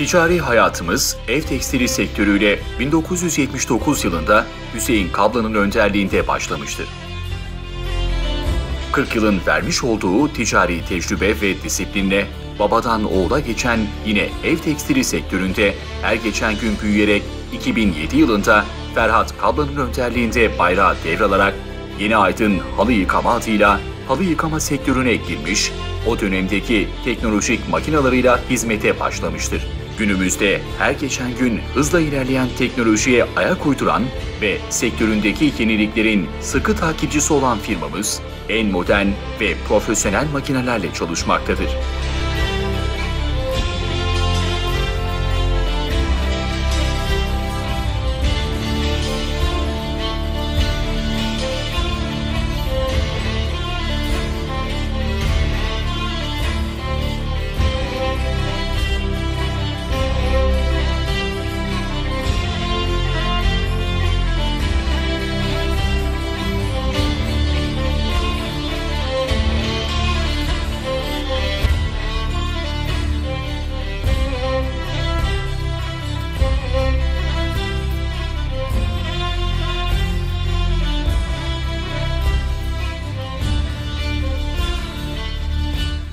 Ticari hayatımız ev tekstili sektörüyle 1979 yılında Hüseyin Kablan'ın önderliğinde başlamıştır. 40 yılın vermiş olduğu ticari tecrübe ve disiplinle babadan oğula geçen yine ev tekstili sektöründe her geçen gün büyüyerek 2007 yılında Ferhat Kablan'ın önderliğinde bayrağı devralarak Yeni Aydın halı yıkama adıyla halı yıkama sektörüne girmiş, o dönemdeki teknolojik makinalarıyla hizmete başlamıştır. Günümüzde her geçen gün hızla ilerleyen teknolojiye ayak uyduran ve sektöründeki yeniliklerin sıkı takipçisi olan firmamız en modern ve profesyonel makinelerle çalışmaktadır.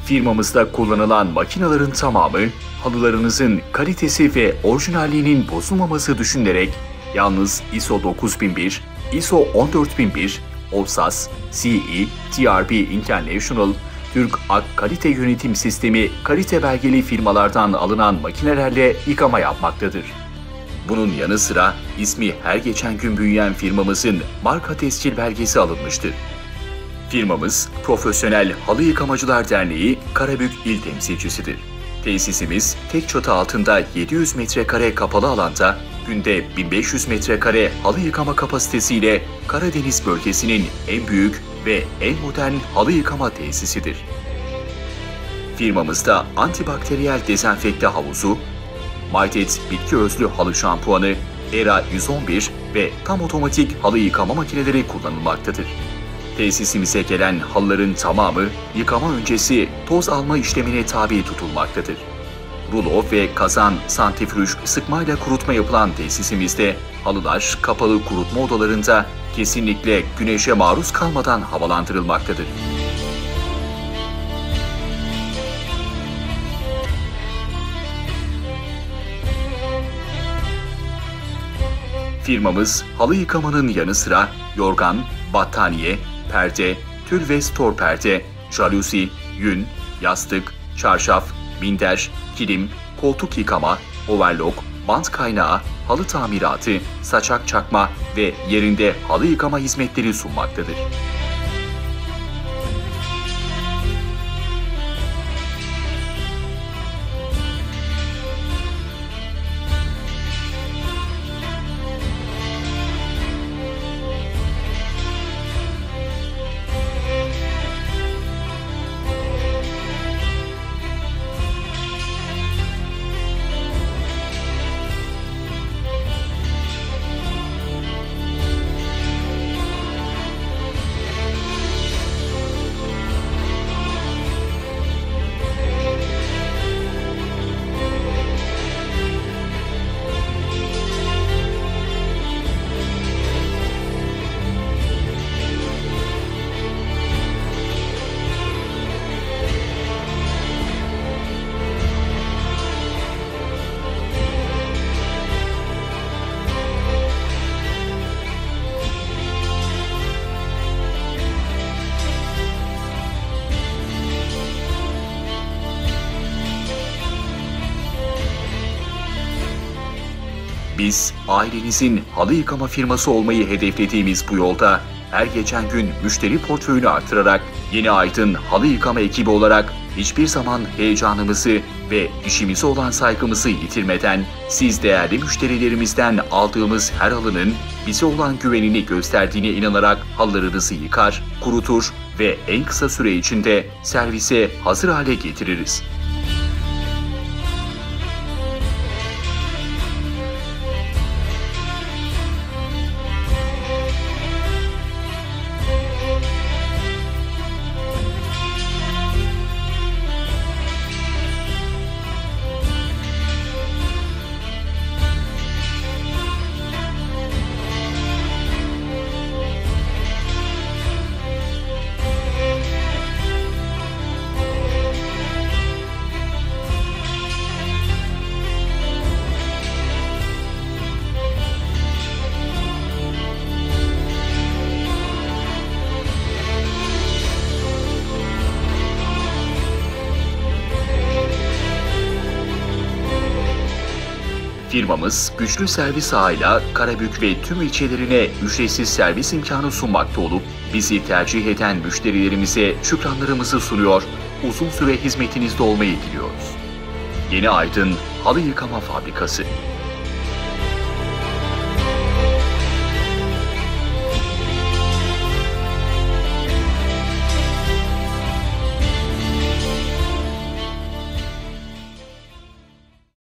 Firmamızda kullanılan makinelerin tamamı halılarınızın kalitesi ve orijinalliğinin bozulmaması düşünülerek yalnız ISO 9001, ISO 14001, OSAS, CE, TRB International, Türk Ak Kalite Yönetim Sistemi kalite belgeli firmalardan alınan makinelerle yıkama yapmaktadır. Bunun yanı sıra ismi her geçen gün büyüyen firmamızın marka tescil belgesi alınmıştır. Firmamız Profesyonel Halı Yıkamacılar Derneği Karabük İl Temsilcisidir. Tesisimiz tek çatı altında 700 metrekare kapalı alanda günde 1500 metrekare halı yıkama kapasitesiyle Karadeniz bölgesinin en büyük ve en modern halı yıkama tesisidir. Firmamızda antibakteriyel dezenfekte havuzu, Maytet bitki özlü halı şampuanı, ERA 111 ve tam otomatik halı yıkama makineleri kullanılmaktadır. Tesisimize gelen halıların tamamı yıkama öncesi toz alma işlemine tabi tutulmaktadır. Rulo ve kazan santrifüj sıkmayla kurutma yapılan tesisimizde halılar kapalı kurutma odalarında kesinlikle güneşe maruz kalmadan havalandırılmaktadır. Firmamız halı yıkamanın yanı sıra yorgan, battaniye, perde, tül ve stor perde, jaluzi, yün, yastık, çarşaf, minder, kilim, koltuk yıkama, overlock, bant kaynağı, halı tamiratı, saçak çakma ve yerinde halı yıkama hizmetleri sunmaktadır. Biz ailenizin halı yıkama firması olmayı hedeflediğimiz bu yolda her geçen gün müşteri portföyünü artırarak Yeni Aydın halı yıkama ekibi olarak hiçbir zaman heyecanımızı ve işimize olan saygımızı yitirmeden siz değerli müşterilerimizden aldığımız her halının bize olan güvenini gösterdiğine inanarak halılarınızı yıkar, kurutur ve en kısa süre içinde servise hazır hale getiririz. Firmamız güçlü servis ağıyla Karabük ve tüm ilçelerine ücretsiz servis imkanı sunmakta olup bizi tercih eden müşterilerimize şükranlarımızı sunuyor, uzun süre hizmetinizde olmayı diliyoruz. Yeni Aydın Halı Yıkama Fabrikası